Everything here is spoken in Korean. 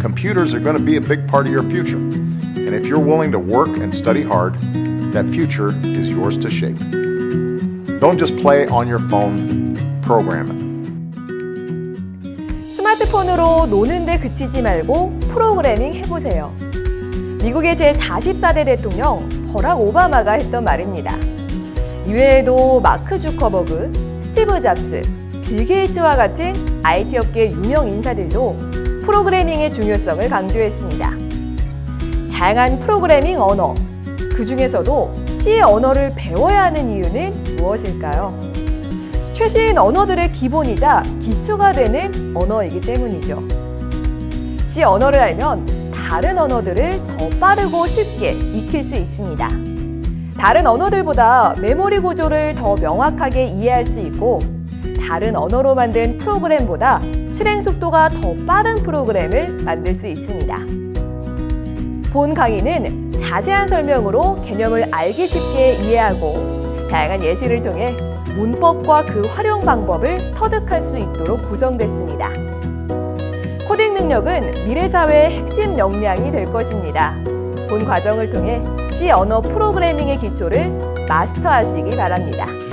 computers are going to be a big part of your future. And if you're willing to work and study hard, that future is yours to shape. Don't just play on your phone, program it. 스마트폰으로 노는데 그치지 말고 프로그래밍 해보세요. 미국의 제44대 대통령 버락 오바마가 했던 말입니다. 이외에도 마크 주커버그, 스티브 잡스, 빌 게이츠와 같은 IT 업계 유명 인사들도 프로그래밍의 중요성을 강조했습니다. 다양한 프로그래밍 언어, 그 중에서도 C 언어를 배워야 하는 이유는 무엇일까요? 최신 언어들의 기본이자 기초가 되는 언어이기 때문이죠. C 언어를 알면 다른 언어들을 더 빠르고 쉽게 익힐 수 있습니다. 다른 언어들보다 메모리 구조를 더 명확하게 이해할 수 있고 다른 언어로 만든 프로그램보다 실행 속도가 더 빠른 프로그램을 만들 수 있습니다. 본 강의는 자세한 설명으로 개념을 알기 쉽게 이해하고 다양한 예시를 통해 문법과 그 활용 방법을 터득할 수 있도록 구성됐습니다. 코딩 능력은 미래 사회의 핵심 역량이 될 것입니다. 본 과정을 통해 C 언어 프로그래밍의 기초를 마스터하시기 바랍니다.